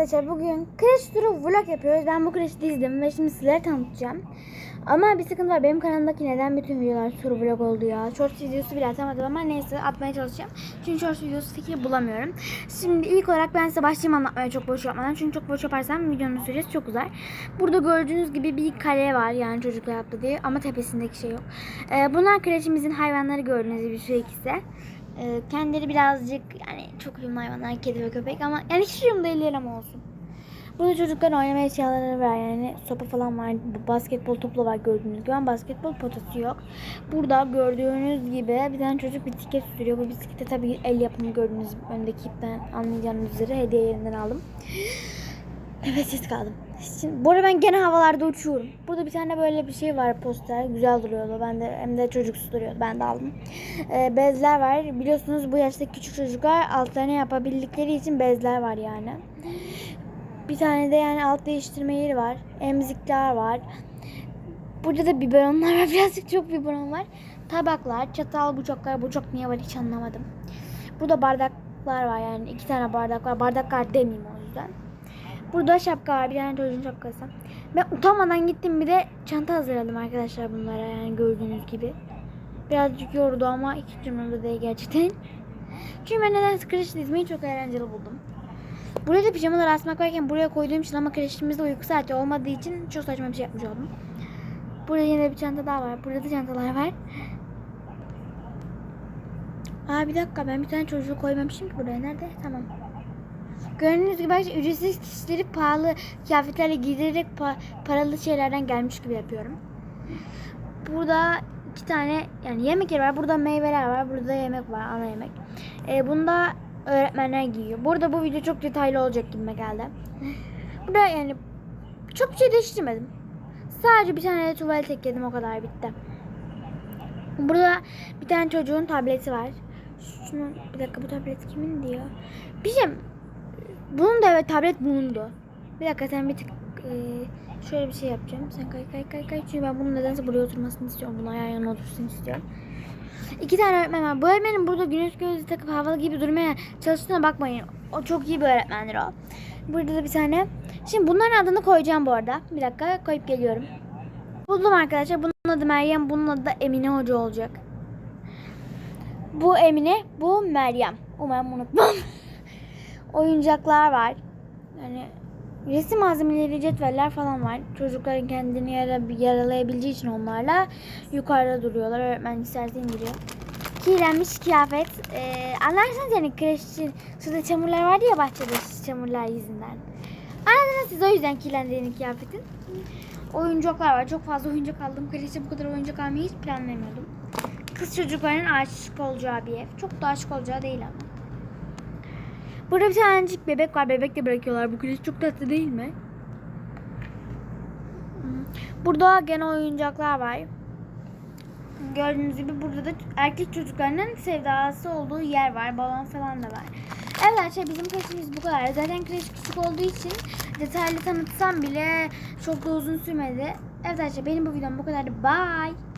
arkadaşlar bugün kreş turu vlog yapıyoruz. Ben bu kreşi dizdim ve şimdi sizlere tanıtacağım. Ama bir sıkıntı var. Benim kanalımdaki neden bütün videolar turu vlog oldu ya? Short videosu bile atamadım ama neyse atmaya çalışacağım. Çünkü short videosu fikri bulamıyorum. Şimdi ilk olarak ben size başlayayım anlatmaya çok boş yapmadan. Çünkü çok boş yaparsam videonun süresi çok uzar. Burada gördüğünüz gibi bir kale var yani çocuklar yaptı diye ama tepesindeki şey yok. Ee, bunlar kreşimizin hayvanları gördüğünüz gibi şu ikisi. Ee, kendileri birazcık yani çok uyumlu hayvanlar kedi ve köpek ama yani hiç uyumlu değiller ama olsun. Burada çocukların oynama eşyaları var yani sopa falan var, basketbol topu var gördüğünüz gibi ama basketbol potası yok. Burada gördüğünüz gibi bir tane çocuk bisiklet sürüyor. Bu bisiklete tabii el yapımı gördüğünüz öndeki ipten anlayacağınız üzere hediye yerinden aldım. Nefessiz kaldım. Şimdi, bu arada ben gene havalarda uçuyorum. Burada bir tane böyle bir şey var poster. Güzel duruyordu. Ben de hem de çocuksu duruyordu. Ben de aldım. Ee, bezler var. Biliyorsunuz bu yaşta küçük çocuklar altlarını yapabildikleri için bezler var yani. Bir tane de yani alt değiştirme yeri var. Emzikler var. Burada da biberonlar var. Birazcık çok biberon var. Tabaklar, çatal, bıçaklar. Bıçak niye var hiç anlamadım. Burada bardaklar var yani. iki tane bardak var. Bardaklar demeyeyim o yüzden. Burada şapka var. Bir tane çocuğun şapkası. Ben utanmadan gittim bir de çanta hazırladım arkadaşlar bunlara yani gördüğünüz gibi. Birazcık yordu ama hiç umurumda değil gerçekten. Çünkü ben neden kreş dizmeyi çok eğlenceli buldum. Buraya da pijamalar asmak varken buraya koyduğum için ama kreşimizde uyku saati olmadığı için çok saçma bir şey yapmış oldum. Burada yine bir çanta daha var. Burada da çantalar var. Aa bir dakika ben bir tane çocuğu koymamışım ki buraya. Nerede? Tamam. Gördüğünüz gibi arkadaşlar ücretsiz kişileri pahalı kıyafetlerle giydirerek pa- paralı şeylerden gelmiş gibi yapıyorum. Burada iki tane yani yemek yeri var. Burada meyveler var. Burada yemek var. Ana yemek. Ee, bunda öğretmenler giyiyor. Burada bu video çok detaylı olacak gibi geldi. Burada yani çok bir şey değiştirmedim. Sadece bir tane tuvalet ekledim o kadar bitti. Burada bir tane çocuğun tableti var. Şunu bir dakika bu tablet kimin diyor? Bir şey bunun da evet tablet bulundu. Bir dakika sen bir tık e, şöyle bir şey yapacağım. Sen kay kay kay kay. Çünkü ben bunun nedense buraya oturmasını istiyorum. Bunun yan yana otursun istiyorum. İki tane öğretmen var. Bu öğretmenin burada güneş gözlüğü takıp havalı gibi durmaya çalıştığına bakmayın. O çok iyi bir öğretmendir o. Burada da bir tane. Şimdi bunların adını koyacağım bu arada. Bir dakika koyup geliyorum. Buldum arkadaşlar. Bunun adı Meryem. Bunun adı da Emine Hoca olacak. Bu Emine, bu Meryem. Umarım unutmam. Oyuncaklar var. Yani resim malzemeleri, cetveller falan var. Çocukların kendini yara, yaralayabileceği için onlarla yukarıda duruyorlar. Öğretmen isterse indiriyor. Kirlenmiş kıyafet. Ee, anlarsanız yani kreşçi şurada çamurlar vardı ya bahçede çamurlar yüzünden. Anladınız siz o yüzden kirlendiğini kıyafetin. Oyuncaklar var. Çok fazla oyuncak aldım. Kreşte bu kadar oyuncak almayı hiç planlamıyordum. Kız çocukların aşık olacağı bir ev. Çok da aşık olacağı değil ama. Burada bir tanecik bebek var. Bebek de bırakıyorlar. Bu kreş çok tatlı değil mi? Burada gene oyuncaklar var. Gördüğünüz gibi burada da erkek çocuklarının sevdası olduğu yer var. Balon falan da var. Evet arkadaşlar bizim kreşimiz bu kadar. Zaten kreş küçük olduğu için detaylı tanıtsam bile çok da uzun sürmedi. Evet arkadaşlar benim bu videom bu kadardı. Bye.